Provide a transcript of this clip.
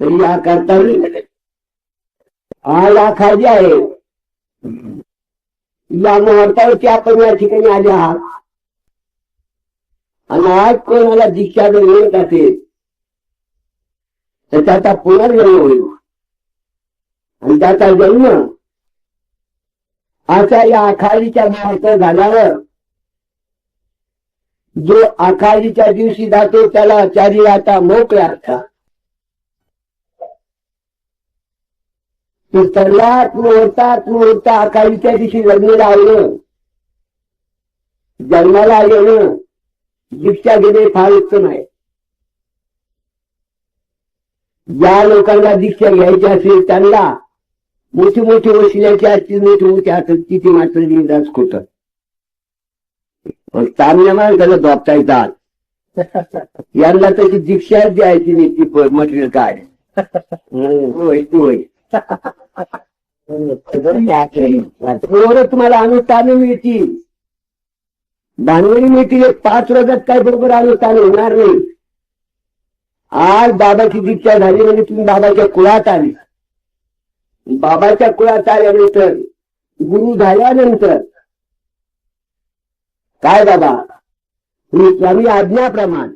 तरी या करता हा या खाली आहे. या मुहूर्तावरती आपण या ठिकाणी आले आहात आणि आज कोणाला दीक्षा जर मिळत असेल तर त्याचा पुनर्जन्म होईल. आणि त्याचा जन्म असा या आखाडीच्या मुहूर्त झाल्यावर जो आखाडीच्या दिवशी जातो त्याला चारी आता मोकळ्या असतात तो सर्वात मुहूर्तात मुहूर्त आखाडीच्या दिवशी लग्नाला आलं जन्माला येणं दीक्षा घेणे फार उत्तम आहे. ज्या लोकांना दीक्षा घ्यायची असेल त्यांना मोठी मोठी वशिल्याची असतील मोठी मोठी असतात तिथे मात्र निदास खोट. तामिळ्या माणसाला झोपता येतात. यांना तशी दीक्षा द्यायची नाही ती मटेरियल काय होय होय. बरोबर तुम्हाला अनुष्ठान मिळतील. भांडवली मिळतील पाच रोजात काय बरोबर अनुष्ठान होणार नाही. आज बाबाची दीक्षा झाली म्हणजे तुम्ही बाबाच्या कुळात आले. बाबाच्या कुळात आल्यानंतर गुरु झाल्यानंतर काय बाबा? तुम्ही स्वामी आज्ञाप्रमाण